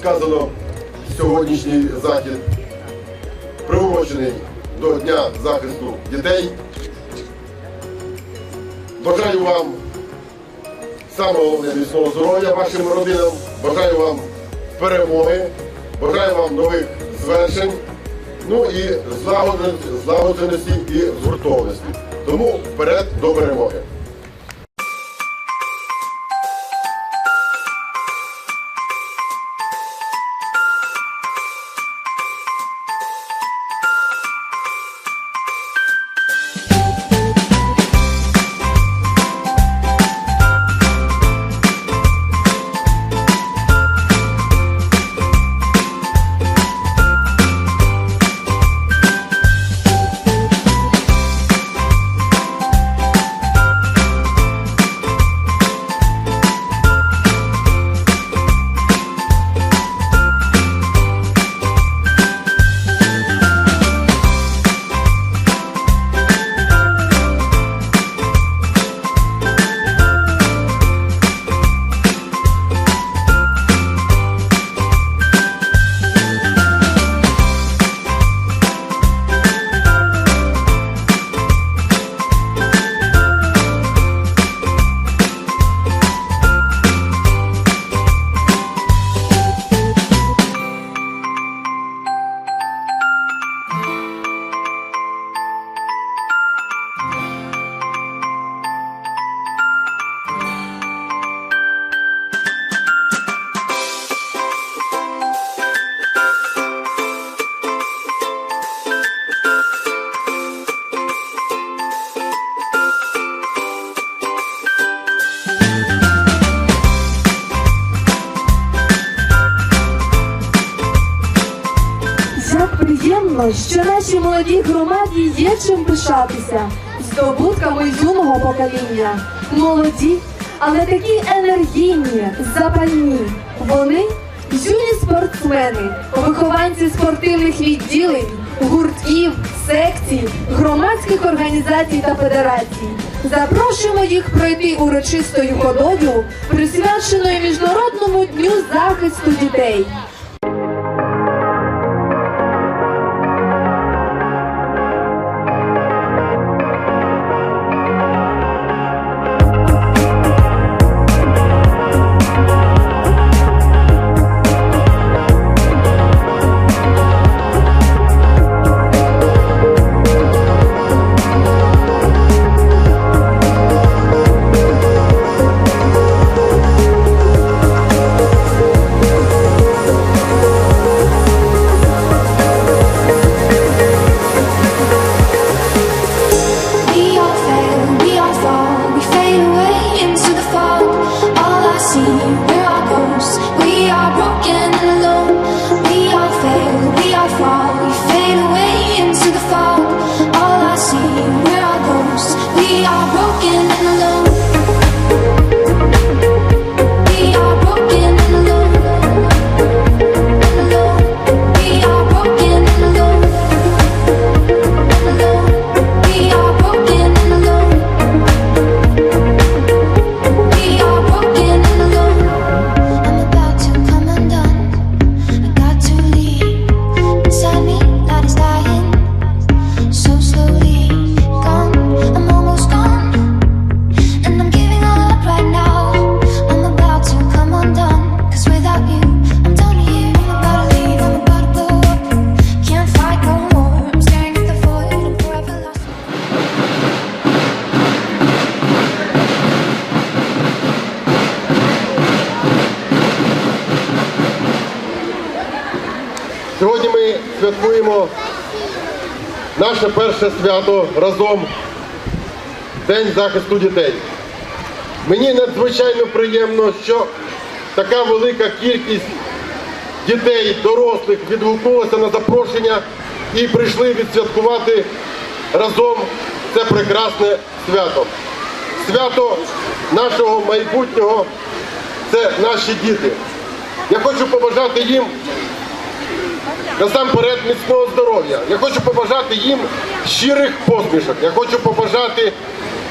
сказано, сьогоднішній захід приурочений до Дня захисту дітей. Бажаю вам самого головне міцного здоров'я вашим родинам. Бажаю вам перемоги, бажаю вам нових звершень, ну і злагодженості і згуртованості. Тому вперед до перемоги. Нашій молодій громаді є чим пишатися здобутками юного покоління. Молоді, але такі енергійні, запальні. Вони юні спортсмени, вихованці спортивних відділень, гуртків, секцій, громадських організацій та федерацій. Запрошуємо їх пройти урочистою ходою, присвяченою Міжнародному дню захисту дітей. We are святкуємо наше перше свято разом День захисту дітей. Мені надзвичайно приємно, що така велика кількість дітей, дорослих відгукнулася на запрошення і прийшли відсвяткувати разом це прекрасне свято. Свято нашого майбутнього це наші діти. Я хочу побажати їм насамперед міцного здоров'я. Я хочу побажати їм щирих посмішок. Я хочу побажати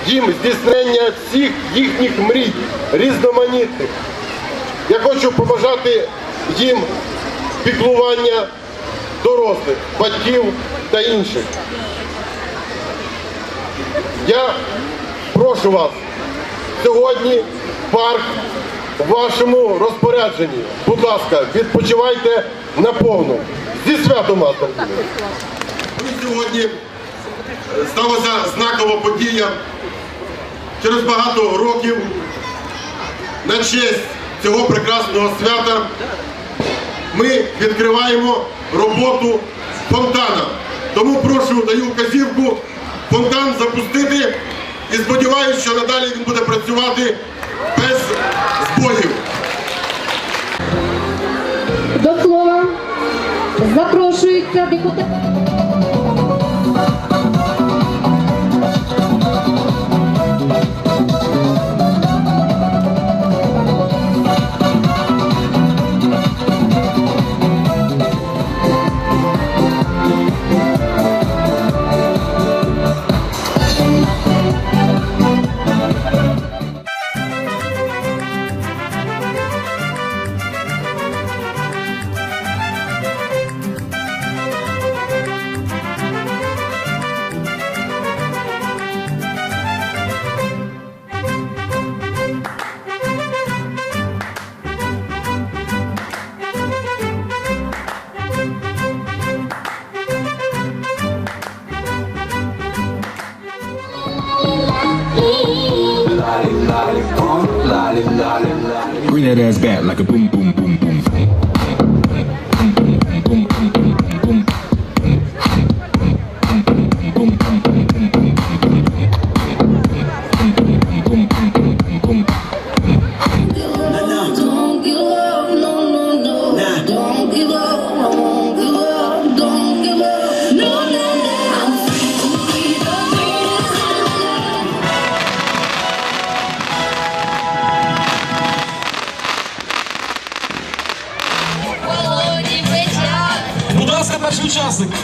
їм здійснення всіх їхніх мрій, різноманітних. Я хочу побажати їм піклування дорослих, батьків та інших. Я прошу вас сьогодні парк в вашому розпорядженні. Будь ласка, відпочивайте наповну. Зі святом вас, дорогі. Сьогодні е, сталася знакова подія. Через багато років на честь цього прекрасного свята ми відкриваємо роботу фонтана. Тому прошу, даю вказівку фонтан запустити і сподіваюся, що надалі він буде працювати без збоїв. До слова запрошується депутат. Bring that ass back like a boom, boom, boom, boom.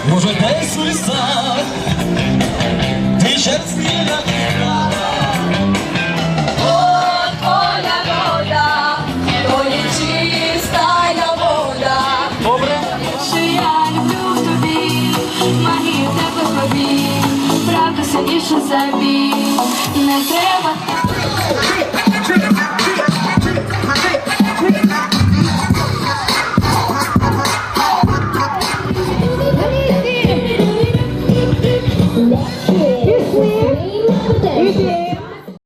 Може десь у